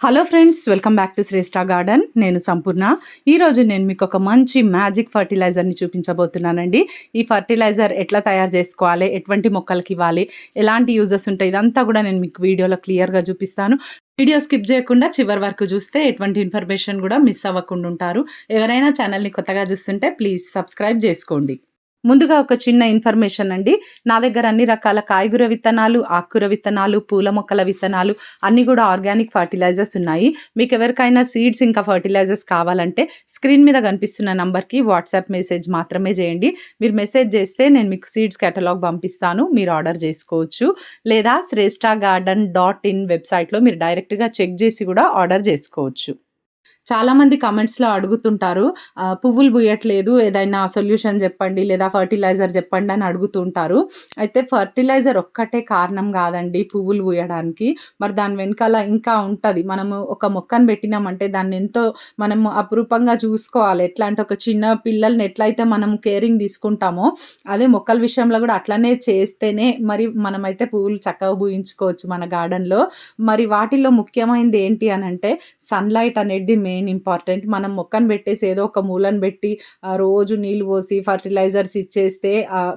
Hello friends welcome back to Shreshta garden నేను సంపూర్ణ. ఈరోజు నేను మీకు ఒక మంచి మ్యాజిక్ ఫర్టిలైజర్ని చూపించబోతున్నానండి. ఈ ఫర్టిలైజర్ ఎట్లా తయారు చేసుకోవాలి? ఎటువంటి మొక్కలకి ఇవ్వాలి? ఎలాంటి యూజెస్ ఉంటాయి? ఇదంతా కూడా నేను మీకు వీడియోలో క్లియర్గా చూపిస్తాను. వీడియో స్కిప్ చేయకుండా చివరి వరకు చూస్తే ఎటువంటి ఇన్ఫర్మేషన్ కూడా మిస్ అవ్వకుండా ఉంటారు. ఎవరైనా ఛానల్ని కొత్తగా చూస్తుంటే ప్లీజ్ సబ్స్క్రైబ్ చేసుకోండి. ముందుగా ఒక చిన్న ఇన్ఫర్మేషన్ అండి. నా దగ్గర అన్ని రకాల కాయగూర విత్తనాలు ఆకుకూర విత్తనాలు పూల మొక్కల విత్తనాలు అన్నీ కూడా ఆర్గానిక్ ఫర్టిలైజర్స్ ఉన్నాయి. మీకు ఎవరికైనా సీడ్స్ ఇంకా ఫర్టిలైజర్స్ కావాలంటే స్క్రీన్ మీద కనిపిస్తున్న నంబర్కి వాట్సాప్ మెసేజ్ మాత్రమే చేయండి. మీరు మెసేజ్ చేస్తే నేను మీకు సీడ్స్ కేటలాగ్ పంపిస్తాను. మీరు ఆర్డర్ చేసుకోవచ్చు. లేదా శ్రేష్ఠ గార్డెన్ డాట్ ఇన్ వెబ్సైట్లో మీరు డైరెక్ట్గా చెక్ చేసి కూడా ఆర్డర్ చేసుకోవచ్చు. చాలామంది కమెంట్స్లో అడుగుతుంటారు పువ్వులు పూయట్లేదు ఏదైనా సొల్యూషన్ చెప్పండి లేదా ఫర్టిలైజర్ చెప్పండి అని అడుగుతుంటారు. అయితే ఫర్టిలైజర్ ఒక్కటే కారణం కాదండి పువ్వులు పూయడానికి మరి దాని వెనకాల ఇంకా ఉంటుంది. మనము ఒక మొక్కను పెట్టినామంటే దాన్ని ఎంతో మనం అపురూపంగా చూసుకోవాలి. ఎట్లా అంటే ఒక చిన్న పిల్లల్ని ఎట్లయితే మనం కేరింగ్ తీసుకుంటామో అదే మొక్కల విషయంలో కూడా అట్లనే చేస్తేనే మరి మనమైతే పువ్వులు చక్కగా పూయించుకోవచ్చు మన గార్డెన్లో మరి వాటిల్లో ముఖ్యమైనది ఏంటి అని అంటే సన్లైట్ అనేది మెయిన్ ఇంపార్టెంట్ మనం మొక్కను పెట్టేసి ఏదో ఒక మూలను పెట్టి ఆ, రోజు నీళ్ళు పోసి ఫర్టిలైజర్స్ ఇచ్చేస్తే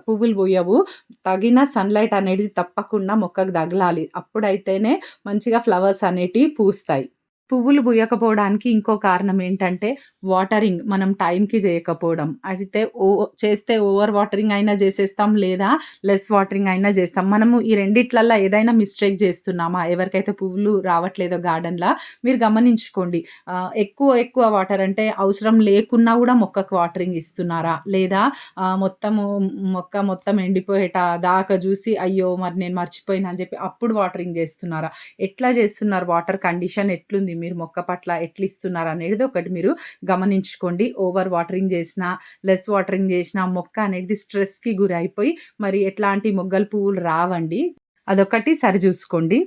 పువ్వులు పోయవు. తగిన సన్లైట్ అనేది తప్పకుండా మొక్కకు తగలాలి. అప్పుడైతేనే మంచిగా ఫ్లవర్స్ అనేటివి పూస్తాయి. పువ్వులు పూయకపోవడానికి ఇంకో కారణం ఏంటంటే వాటరింగ్ మనం టైంకి చేయకపోవడం. అయితే ఓ చేస్తే ఓవర్ వాటరింగ్ అయినా చేసేస్తాం లేదా లెస్ వాటరింగ్ అయినా చేస్తాం. మనము ఈ రెండిట్లల్లో ఏదైనా మిస్టేక్ చేస్తున్నామా? ఎవరికైతే పువ్వులు రావట్లేదో గార్డెన్లో? మీరు గమనించుకోండి. ఎక్కువ ఎక్కువ వాటర్ అంటే అవసరం లేకున్నా కూడా మొక్కకు వాటరింగ్ ఇస్తున్నారా? లేదా మొత్తము మొక్క మొత్తం ఎండిపోయేట దాకా చూసి అయ్యో మరి నేను మర్చిపోయినా అని చెప్పి అప్పుడు వాటరింగ్ చేస్తున్నారా? ఎట్లా చేస్తున్నారు? వాటర్ కండిషన్ ఎట్లుంది? మీరు మొక్క పట్ల ఎట్లిస్తున్నారు అనేది ఒకటి మీరు గమనించుకోండి. ఓవర్ వాటరింగ్ చేసినా లెస్ వాటరింగ్ చేసినా మొక్క అనేది స్ట్రెస్కి గురైపోయి మరి ఎట్లాంటి మొగ్గలు పువ్వులు రావండి. అదొకటి సరి చూసుకోండి.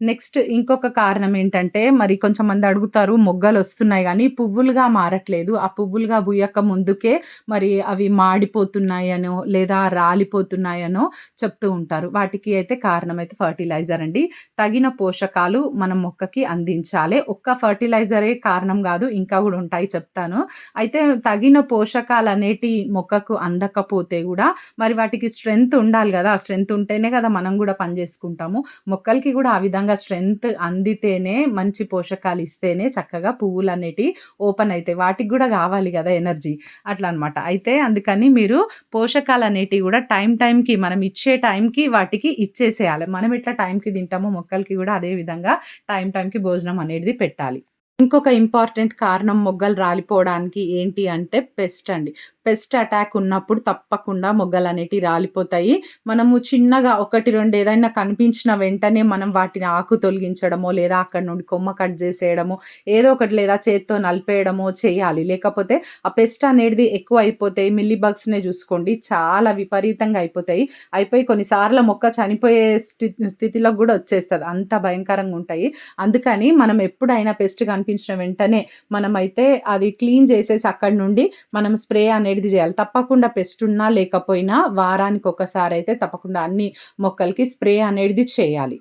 నెక్స్ట్ ఇంకొక కారణం ఏంటంటే మరి కొంచెం మంది అడుగుతారు మొగ్గలు వస్తున్నాయి కానీ పువ్వులుగా మారట్లేదు. ఆ పువ్వులుగా బుయ్యక ముందుకే మరి అవి మాడిపోతున్నాయనో లేదా రాలిపోతున్నాయనో చెప్తూ ఉంటారు. వాటికి అయితే కారణం అయితే ఫర్టిలైజర్ అండి. తగిన పోషకాలు మనం మొక్కకి అందించాలి. ఒక్క ఫర్టిలైజరే కారణం కాదు ఇంకా కూడా ఉంటాయి చెప్తాను. అయితే తగిన పోషకాలు అనేటి మొక్కకు అందకపోతే కూడా మరి వాటికి స్ట్రెంగ్త్ ఉండాలి కదా. ఆ స్ట్రెంగ్త్ ఉంటేనే కదా మనం కూడా పని చేసుకుంటాము. మొక్కలకి కూడా ఆ విధంగా స్ట్రెంగ్త్ అందితేనే మంచి పోషకాలు ఇస్తేనే చక్కగా పువ్వులు అనేటివి ఓపెన్ అవుతాయి వాటికి కూడా కావాలి కదా ఎనర్జీ. అట్లా అనమాట అయితే అందుకని మీరు పోషకాలు అనేటివి కూడా టైం టైంకి మనం ఇచ్చే టైంకి వాటికి ఇచ్చేసేయాలి. మనం ఎట్లా టైంకి తింటామో మొక్కలకి కూడా అదే విధంగా టైం టైంకి భోజనం అనేది పెట్టాలి. ఇంకొక ఇంపార్టెంట్ కారణం మొగ్గలు రాలిపోవడానికి ఏంటి అంటే పెస్ట్ అండి. పెస్ట్ అటాక్ ఉన్నప్పుడు తప్పకుండా మొగ్గలు అనేటివి రాలిపోతాయి. మనము చిన్నగా ఒకటి రెండు ఏదైనా కనిపించిన వెంటనే మనం వాటిని ఆకు తొలగించడమో లేదా అక్కడ నుండి కొమ్మ కట్ చేసేయడమో ఏదో ఒకటి లేదా చేత్తో నలిపేయడమో చేయాలి. లేకపోతే ఆ పెస్ట్ అనేది ఎక్కువ అయిపోతాయి మిల్లీ బగ్స్నే చూసుకోండి. చాలా విపరీతంగా అయిపోతాయి. అయిపోయి కొన్నిసార్లు మొక్క చనిపోయే స్థితి స్థితిలో కూడా వచ్చేస్తుంది. అంత భయంకరంగా ఉంటాయి. అందుకని మనం ఎప్పుడైనా పెస్ట్ కనిపించిన వెంటనే మనమైతే అది క్లీన్ చేసేసి అక్కడి నుండి మనం స్ప్రే అనేది చేయాలి. తప్పకుండా పెస్ట్ ఉన్నా లేకపోయినా వారానికి ఒకసారి అయితే తప్పకుండా అన్ని మొక్కలకి స్ప్రే అనేది చేయాలి.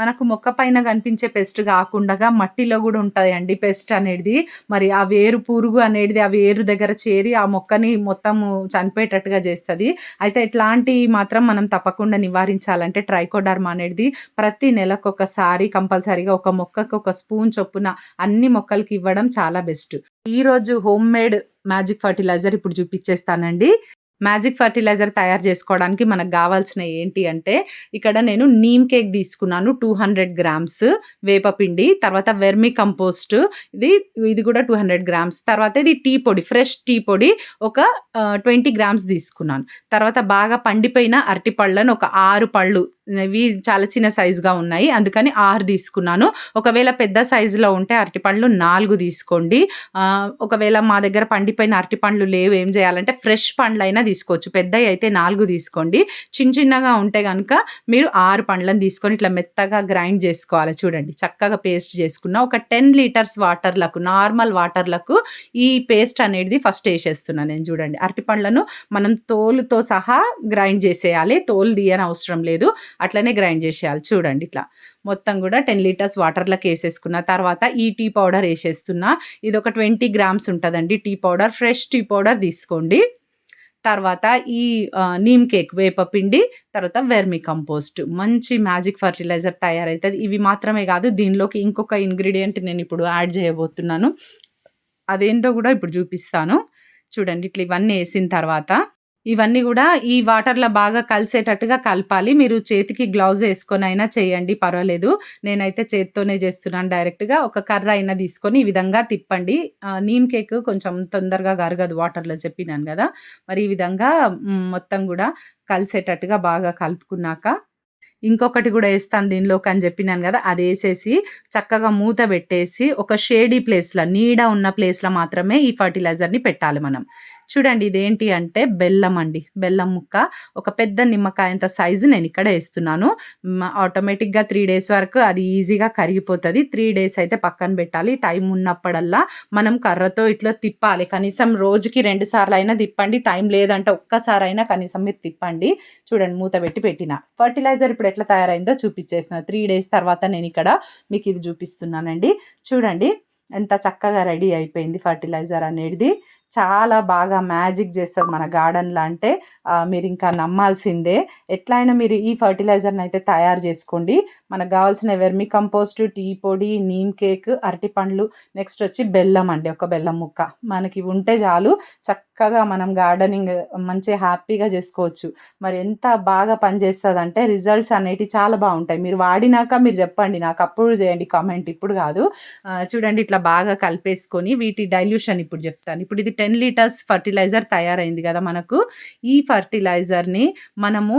మనకు మొక్క పైన కనిపించే పెస్ట్ కాకుండా మట్టిలో కూడా ఉంటుంది అండి పెస్ట్ అనేది. మరి ఆ వేరు పురుగు అనేది ఆ వేరు దగ్గర చేరి ఆ మొక్కని మొత్తము చనిపోయేటట్టుగా చేస్తుంది. అయితే ఇట్లాంటివి మాత్రం మనం తప్పకుండా నివారించాలంటే ట్రైకోడర్మా అనేది ప్రతి నెలకొకసారి కంపల్సరీగా ఒక మొక్కకు ఒక స్పూన్ చొప్పున అన్ని మొక్కలకి ఇవ్వడం చాలా బెస్ట్ ఈరోజు హోమ్ మేడ్ మ్యాజిక్ ఫర్టిలైజర్ ఇప్పుడు చూపించేస్తానండి. మ్యాజిక్ ఫర్టిలైజర్ తయారు చేసుకోవడానికి మనకు కావాల్సిన ఏంటి అంటే ఇక్కడ నేను నీమ్ కేక్ తీసుకున్నాను టూ హండ్రెడ్ గ్రామ్స్ వేపపిండి తర్వాత వెర్మి కంపోస్ట్ ఇది ఇది కూడా టూ హండ్రెడ్ గ్రామ్స్ తర్వాత ఇది టీ పొడి ఫ్రెష్ టీ పొడి ఒక ట్వంటీ గ్రామ్స్ తీసుకున్నాను. తర్వాత బాగా పండిపోయిన అరటి పళ్ళను ఒక ఆరు పళ్ళు ఇవి చాలా చిన్న సైజుగా ఉన్నాయి. అందుకని ఆరు తీసుకున్నాను. ఒకవేళ పెద్ద సైజులో ఉంటే అరటిపండ్లు నాలుగు తీసుకోండి. ఒకవేళ మా దగ్గర పండిపోయిన అరటిపండ్లు లేవు ఏం చేయాలంటే ఫ్రెష్ పండ్లు అయినా తీసుకోవచ్చు. పెద్దవి అయితే నాలుగు తీసుకోండి. చిన్న చిన్నగా ఉంటే కనుక మీరు ఆరు పండ్లను తీసుకొని ఇట్లా మెత్తగా గ్రైండ్ చేసుకోవాలి. చూడండి చక్కగా పేస్ట్ చేసుకున్న ఒక టెన్ లీటర్స్ వాటర్లకు నార్మల్ వాటర్లకు ఈ పేస్ట్ అనేది ఫస్ట్ వేసేస్తున్నాను నేను చూడండి. అరటిపండ్లను మనం తోలుతో సహా గ్రైండ్ చేసేయాలి. తోలు తీయని అవసరం లేదు. అట్లనే గ్రైండ్ చేసేయాలి. చూడండి ఇట్లా. మొత్తం కూడా టెన్ లీటర్స్ వాటర్లోకి వేసేసుకున్న తర్వాత ఈ టీ పౌడర్ వేసేస్తున్నా. ఇది ఒక ట్వంటీ గ్రామ్స్ ఉంటుందండి. Tea powder fresh tea powder తీసుకోండి. తర్వాత ఈ నీమ్ కేక్ వేపపిండి తర్వాత వెర్మి కంపోస్ట్. మంచి మ్యాజిక్ ఫర్టిలైజర్ తయారవుతుంది ఇవి మాత్రమే కాదు దీనిలోకి ఇంకొక ఇంగ్రీడియంట్ నేను ఇప్పుడు యాడ్ చేయబోతున్నాను. అదేంటో కూడా ఇప్పుడు చూపిస్తాను. చూడండి ఇట్లా ఇవన్నీ వేసిన తర్వాత ఇవన్నీ కూడా ఈ వాటర్‌లో బాగా కలిసేటట్టుగా కలపాలి. మీరు చేతికి గ్లౌజ్ వేసుకొని అయినా చేయండి పర్వాలేదు. నేనైతే చేత్తోనే చేస్తున్నాను డైరెక్ట్‌గా. ఒక కర్ర అయినా తీసుకొని ఈ విధంగా తిప్పండి. నీమ్ కేక్ కొంచెం తొందరగా కరగదు వాటర్‌లో చెప్పినాను కదా మరి ఈ విధంగా మొత్తం కూడా కలిసేటట్టుగా బాగా కలుపుకున్నాక ఇంకొకటి కూడా వేస్తాను దీనిలోకి అని చెప్పినాను కదా అది వేసేసి చక్కగా మూత పెట్టేసి ఒక షేడీ ప్లేస్‌లో నీడ ఉన్న ప్లేస్‌లో మాత్రమే ఈ ఫర్టిలైజర్‌ని పెట్టాలి మనం. చూడండి ఇదేంటి అంటే బెల్లం అండి. బెల్లం ముక్క. ఒక పెద్ద నిమ్మకాయంత సైజు నేను ఇక్కడ వేస్తున్నాను. ఆటోమేటిక్గా త్రీ డేస్ వరకు అది ఈజీగా కరిగిపోతుంది. త్రీ డేస్ అయితే పక్కన పెట్టాలి. టైం ఉన్నప్పుడల్లా మనం కర్రతో ఇట్లా తిప్పాలి. కనీసం రోజుకి రెండు సార్లు అయినా తిప్పండి. టైం లేదంటే ఒక్కసారి అయినా కనీసం మీరు తిప్పండి. చూడండి మూత పెట్టి పెట్టిన. ఫర్టిలైజర్ ఇప్పుడు ఎట్లా తయారైందో చూపించేసిన. త్రీ డేస్ తర్వాత నేను ఇక్కడ మీకు ఇది చూపిస్తున్నానండి. చూడండి ఎంత చక్కగా రెడీ అయిపోయింది ఫర్టిలైజర్ అనేది. చాలా బాగా మ్యాజిక్ చేస్తుంది మన గార్డెన్లో అంటే మీరు ఇంకా నమ్మాల్సిందే. ఎట్లయినా మీరు ఈ ఫర్టిలైజర్ని అయితే తయారు చేసుకోండి. మనకు కావాల్సిన వెర్మి కంపోస్ట్ టీ పొడి నీమ్ కేక్ అరటి పండ్లు నెక్స్ట్ వచ్చి బెల్లం అండి ఒక బెల్లం ముక్క. మనకి ఉంటే చాలు చక్కగా మనం గార్డెనింగ్ మంచిగా హ్యాపీగా చేసుకోవచ్చు. మరి ఎంత బాగా పనిచేస్తుంది అంటే రిజల్ట్స్ అనేటివి చాలా బాగుంటాయి. మీరు వాడినాక మీరు చెప్పండి నాకు అప్పుడు చేయండి కామెంట్. ఇప్పుడు కాదు. చూడండి ఇట్లా బాగా కలిపేసుకొని వీటి డైల్యూషన్ ఇప్పుడు చెప్తాను. ఇప్పుడు ఇది టెన్ లీటర్స్ ఫర్టిలైజర్ తయారైంది కదా మనకు. ఈ ఫర్టిలైజర్ని మనము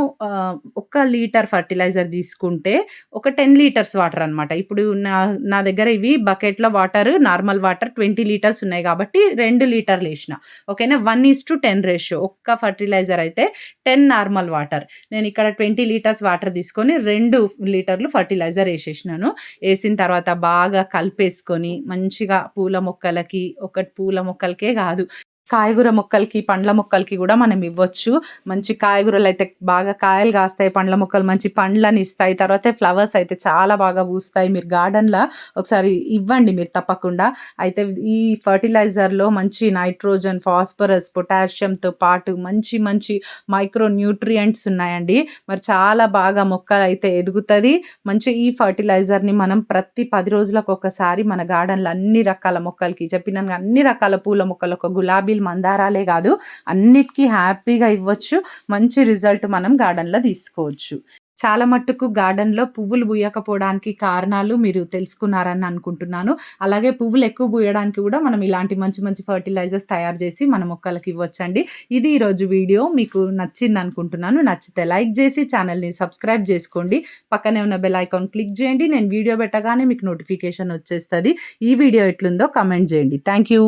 ఒక లీటర్ ఫర్టిలైజర్ తీసుకుంటే ఒక టెన్ లీటర్స్ వాటర్ అనమాట ఇప్పుడు నా నా దగ్గర ఇవి బకెట్లో water normal water twenty litres ఉన్నాయి కాబట్టి రెండు లీటర్లు వేసిన. ఓకేనా? One is to ten ratio. ఒక్క ఫర్టిలైజర్ అయితే టెన్ నార్మల్ వాటర్. నేను ఇక్కడ ట్వంటీ లీటర్స్ వాటర్ తీసుకొని రెండు లీటర్లు ఫర్టిలైజర్ వేసేసినాను. వేసిన తర్వాత బాగా కలిపేసుకొని మంచిగా పూల మొక్కలకి ఒక పూల మొక్కలకే కాదు కాయగూర మొక్కలకి పండ్ల మొక్కలకి కూడా మనం ఇవ్వచ్చు. మంచి కాయగూరలు అయితే బాగా కాయలు కాస్తాయి పండ్ల మొక్కలు మంచి పండ్లని ఇస్తాయి. తర్వాత ఫ్లవర్స్ అయితే చాలా బాగా పూస్తాయి. మీరు గార్డెన్లో ఒకసారి ఇవ్వండి మీరు తప్పకుండా. అయితే ఈ ఫర్టిలైజర్లో మంచి నైట్రోజన్ ఫాస్ఫరస్ పొటాషియంతో పాటు మంచి మంచి మైక్రో న్యూట్రియంట్స్ ఉన్నాయండి. మరి చాలా బాగా మొక్కలు అయితే ఎదుగుతుంది. మంచి ఈ ఫర్టిలైజర్ని మనం ప్రతి పది రోజులకు ఒకసారి మన గార్డెన్లో అన్ని రకాల మొక్కలకి చెప్పిన అన్ని రకాల పూల మొక్కలు ఒక గులాబీ గులాబీలు మందారాలే కాదు అన్నిటికీ హ్యాపీగా ఇవ్వచ్చు మంచి రిజల్ట్ మనం గార్డెన్లో తీసుకోవచ్చు. చాలా మట్టుకు గార్డెన్లో పువ్వులు పూయకపోవడానికి కారణాలు మీరు తెలుసుకున్నారని అనుకుంటున్నాను. అలాగే పువ్వులు ఎక్కువ పూయడానికి కూడా మనం ఇలాంటి మంచి మంచి ఫర్టిలైజర్స్ తయారు చేసి మన మొక్కలకి ఇవ్వచ్చండి. ఇది ఈరోజు వీడియో మీకు నచ్చింది అనుకుంటున్నాను. నచ్చితే లైక్ చేసి ఛానల్ని సబ్స్క్రైబ్ చేసుకోండి. పక్కనే ఉన్న బెల్ ఐకాన్ క్లిక్ చేయండి. నేను వీడియో పెట్టగానే మీకు నోటిఫికేషన్ వచ్చేస్తుంది. ఈ వీడియో ఎట్లుందో కమెంట్ చేయండి. Thank you.